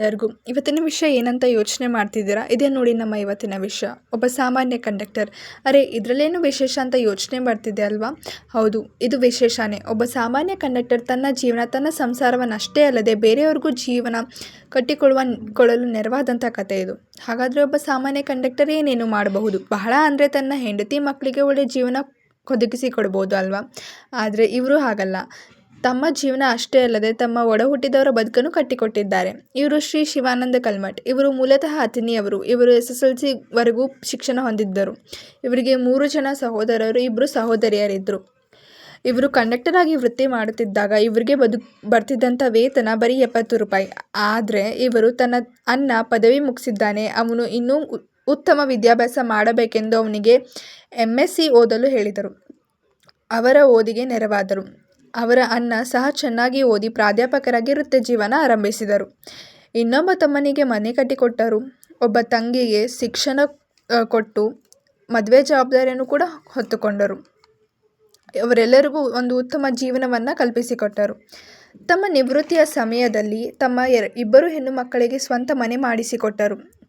ಎಲ್ಲರಿಗೂ ಇವತ್ತಿನ ವಿಷಯ ಏನಂತ ಯೋಚನೆ ಮಾಡ್ತಿದ್ದೀರಾ? ಇದೇ ನೋಡಿ ನಮ್ಮ ಇವತ್ತಿನ ವಿಷಯ. ಒಬ್ಬ ಸಾಮಾನ್ಯ ಕಂಡಕ್ಟರ್. ಅರೆ, ಇದರಲ್ಲೇನು ವಿಶೇಷ ಅಂತ ಯೋಚನೆ ಮಾಡ್ತಿದ್ದೆ ಅಲ್ವಾ? ಹೌದು, ಇದು ವಿಶೇಷನೇ. ಒಬ್ಬ ಸಾಮಾನ್ಯ ಕಂಡಕ್ಟರ್ ತನ್ನ ಜೀವನ, ತನ್ನ ಸಂಸಾರವನ್ನು ಅಷ್ಟೇ ಅಲ್ಲದೆ ಬೇರೆಯವ್ರಿಗೂ ಜೀವನ ಕಟ್ಟಿಕೊಳ್ಳುವ ಕೊಳ್ಳಲು ನೆರವಾದಂಥ ಕತೆ ಇದು. ಹಾಗಾದರೆ ಒಬ್ಬ ಸಾಮಾನ್ಯ ಕಂಡಕ್ಟರ್ ಏನೇನು ಮಾಡಬಹುದು? ಬಹಳ ಅಂದರೆ ತನ್ನ ಹೆಂಡತಿ ಮಕ್ಕಳಿಗೆ ಒಳ್ಳೆಯ ಜೀವನ ಒದಗಿಸಿ ಕೊಡ್ಬೋದು ಅಲ್ವಾ? ಆದರೆ ಇವರು ಹಾಗಲ್ಲ. ತಮ್ಮ ಜೀವನ ಅಷ್ಟೇ ಅಲ್ಲದೆ ತಮ್ಮ ಒಡಹುಟ್ಟಿದವರ ಬದುಕನ್ನು ಕಟ್ಟಿಕೊಟ್ಟಿದ್ದಾರೆ. ಇವರು ಶ್ರೀ ಶಿವಾನಂದ ಕಲ್ಮಠ್. ಇವರು ಮೂಲತಃ ಅತಿನಿಯವರು ಇವರು ಎಸ್ ಎಸ್ ಎಲ್ ಸಿವರೆಗೂ ಶಿಕ್ಷಣ ಹೊಂದಿದ್ದರು. ಇವರಿಗೆ ಮೂರು ಜನ ಸಹೋದರರು ಇಬ್ಬರು ಸಹೋದರಿಯರಿದ್ದರು. ಇವರು ಕಂಡಕ್ಟರ್ ಆಗಿ ವೃತ್ತಿ ಮಾಡುತ್ತಿದ್ದಾಗ ಇವರಿಗೆ ಬದುಕ್ ಬರ್ತಿದ್ದಂಥ ವೇತನ ಬರೀ ಎಪ್ಪತ್ತು ರೂಪಾಯಿ. ಆದರೆ ಇವರು ತನ್ನ ಅನ್ನ ಪದವಿ ಮುಗಿಸಿದ್ದಾನೆ. ಅವನು ಇನ್ನೂ ಉತ್ತಮ ವಿದ್ಯಾಭ್ಯಾಸ ಮಾಡಬೇಕೆಂದು ಅವನಿಗೆ ಎಂ ಎಸ್ ಸಿ ಓದಲು ಹೇಳಿದರು. ಅವರ ಓದಿಗೆ ನೆರವಾದರು. ಅವರ ಅಣ್ಣ ಸಹ ಚೆನ್ನಾಗಿ ಓದಿ ಪ್ರಾಧ್ಯಾಪಕರಾಗಿ ವೃತ್ತಿ ಜೀವನ ಆರಂಭಿಸಿದರು. ಇನ್ನೊಬ್ಬ ತಮ್ಮನಿಗೆ ಮನೆ ಕಟ್ಟಿಕೊಟ್ಟರು. ಒಬ್ಬ ತಂಗಿಗೆ ಶಿಕ್ಷಣ ಕೊಟ್ಟು ಮದುವೆ ಜವಾಬ್ದಾರಿಯನ್ನು ಕೂಡ ಹೊತ್ತುಕೊಂಡರು. ಅವರೆಲ್ಲರಿಗೂ ಒಂದು ಉತ್ತಮ ಜೀವನವನ್ನು ಕಲ್ಪಿಸಿಕೊಟ್ಟರು. ತಮ್ಮ ನಿವೃತ್ತಿಯ ಸಮಯದಲ್ಲಿ ತಮ್ಮ ಎರ, ಇಬ್ಬರು ಹೆಣ್ಣು ಮಕ್ಕಳಿಗೆ ಸ್ವಂತ ಮನೆ ಮಾಡಿಸಿಕೊಟ್ಟರು.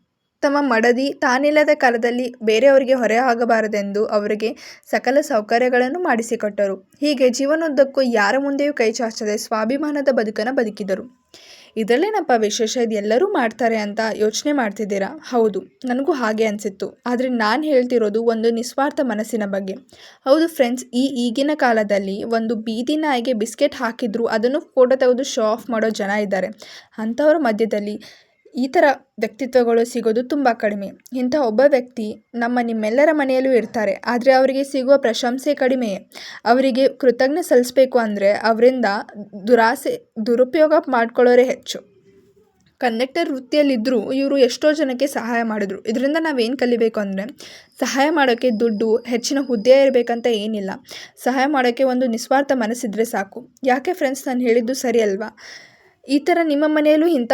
ತಮ್ಮ ಮಡದಿ ತಾನಿಲ್ಲದ ಕಾಲದಲ್ಲಿ ಬೇರೆಯವರಿಗೆ ಹೊರೆ ಆಗಬಾರದೆಂದು ಅವರಿಗೆ ಸಕಲ ಸೌಕರ್ಯಗಳನ್ನು ಮಾಡಿಸಿಕೊಟ್ಟರು. ಹೀಗೆ ಜೀವನೋದ್ದಕ್ಕೂ ಯಾರ ಮುಂದೆಯೂ ಕೈ ಚಾಚದೆ ಸ್ವಾಭಿಮಾನದ ಬದುಕನ್ನು ಬದುಕಿದರು. ಇದರಲ್ಲೇನಪ್ಪ ವಿಶೇಷ? ಇದು ಎಲ್ಲರೂ ಮಾಡ್ತಾರೆ ಅಂತ ಯೋಚನೆ ಮಾಡ್ತಿದ್ದೀರಾ? ಹೌದು, ನನಗೂ ಹಾಗೆ ಅನಿಸಿತ್ತು. ಆದರೆ ನಾನು ಹೇಳ್ತಿರೋದು ಒಂದು ನಿಸ್ವಾರ್ಥ ಮನಸ್ಸಿನ ಬಗ್ಗೆ. ಹೌದು ಫ್ರೆಂಡ್ಸ್, ಈ ಈಗಿನ ಕಾಲದಲ್ಲಿ ಒಂದು ಬೀದಿ ನಾಯಿಗೆ ಬಿಸ್ಕೆಟ್ ಹಾಕಿದ್ರು ಅದನ್ನು ಫೋಟೋ ತೆಗೆದು ಶೋ ಆಫ್ ಮಾಡೋ ಜನ ಇದ್ದಾರೆ. ಅಂಥವ್ರ ಮಧ್ಯದಲ್ಲಿ ಈ ಥರ ವ್ಯಕ್ತಿತ್ವಗಳು ಸಿಗೋದು ತುಂಬ ಕಡಿಮೆ. ಇಂಥ ಒಬ್ಬ ವ್ಯಕ್ತಿ ನಮ್ಮ ನಿಮ್ಮೆಲ್ಲರ ಮನೆಯಲ್ಲೂ ಇರ್ತಾರೆ. ಆದರೆ ಅವರಿಗೆ ಸಿಗುವ ಪ್ರಶಂಸೆ ಕಡಿಮೆಯೇ ಅವರಿಗೆ ಕೃತಜ್ಞ ಸಲ್ಲಿಸಬೇಕು ಅಂದರೆ ಅವರಿಂದ ದುರಾಸೆ, ದುರುಪಯೋಗ ಮಾಡ್ಕೊಳ್ಳೋರೆ ಹೆಚ್ಚು. ಕಂಡಕ್ಟರ್ ವೃತ್ತಿಯಲ್ಲಿದ್ದರೂ ಇವರು ಎಷ್ಟೋ ಜನಕ್ಕೆ ಸಹಾಯ ಮಾಡಿದ್ರು. ಇದರಿಂದ ನಾವೇನು ಕಲಿಬೇಕು ಅಂದರೆ ಸಹಾಯ ಮಾಡೋಕ್ಕೆ ದುಡ್ಡು, ಹೆಚ್ಚಿನ ಹುದ್ದೆ ಇರಬೇಕಂತ ಏನಿಲ್ಲ. ಸಹಾಯ ಮಾಡೋಕ್ಕೆ ಒಂದು ನಿಸ್ವಾರ್ಥ ಮನಸ್ಸಿದ್ರೆ ಸಾಕು. ಯಾಕೆ ಫ್ರೆಂಡ್ಸ್ ನಾನು ಹೇಳಿದ್ದು ಸರಿ ಅಲ್ವಾ? ಈ ಥರ ನಿಮ್ಮ ಮನೆಯಲ್ಲೂ ಇಂಥ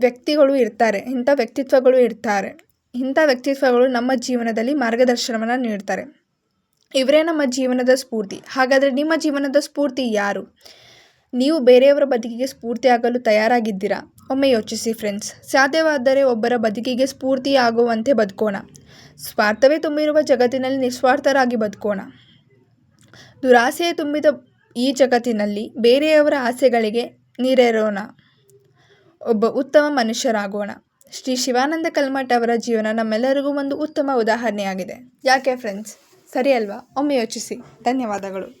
ವ್ಯಕ್ತಿಗಳು ಇರ್ತಾರೆ, ಇಂಥ ವ್ಯಕ್ತಿತ್ವಗಳು ಇರ್ತಾರೆ. ಇಂಥ ವ್ಯಕ್ತಿತ್ವಗಳು ನಮ್ಮ ಜೀವನದಲ್ಲಿ ಮಾರ್ಗದರ್ಶನವನ್ನು ನೀಡ್ತಾರೆ. ಇವರೇ ನಮ್ಮ ಜೀವನದ ಸ್ಫೂರ್ತಿ. ಹಾಗಾದರೆ ನಿಮ್ಮ ಜೀವನದ ಸ್ಫೂರ್ತಿ ಯಾರು? ನೀವು ಬೇರೆಯವರ ಬದುಕಿಗೆ ಸ್ಫೂರ್ತಿ ಆಗಲು ತಯಾರಾಗಿದ್ದೀರಾ? ಒಮ್ಮೆ ಯೋಚಿಸಿ ಫ್ರೆಂಡ್ಸ್ ಸಾಧ್ಯವಾದರೆ ಒಬ್ಬರ ಬದುಕಿಗೆ ಸ್ಫೂರ್ತಿ ಆಗುವಂತೆ ಬದುಕೋಣ. ಸ್ವಾರ್ಥವೇ ತುಂಬಿರುವ ಜಗತ್ತಿನಲ್ಲಿ ನಿಸ್ವಾರ್ಥರಾಗಿ ಬದುಕೋಣ. ದುರಾಸೆಯೇ ತುಂಬಿದ ಈ ಜಗತ್ತಿನಲ್ಲಿ ಬೇರೆಯವರ ಆಸೆಗಳಿಗೆ ನೀರೇರೋಣ. ಒಬ್ಬ ಉತ್ತಮ ಮನುಷ್ಯರಾಗೋಣ. ಶ್ರೀ ಶಿವಾನಂದ ಕಲ್ಮಠ್ ಅವರ ಜೀವನ ನಮ್ಮೆಲ್ಲರಿಗೂ ಒಂದು ಉತ್ತಮ ಉದಾಹರಣೆಯಾಗಿದೆ. ಯಾಕೆ ಫ್ರೆಂಡ್ಸ್ ಸರಿ ಅಲ್ವಾ? ಒಮ್ಮೆ ಯೋಚಿಸಿ. ಧನ್ಯವಾದಗಳು.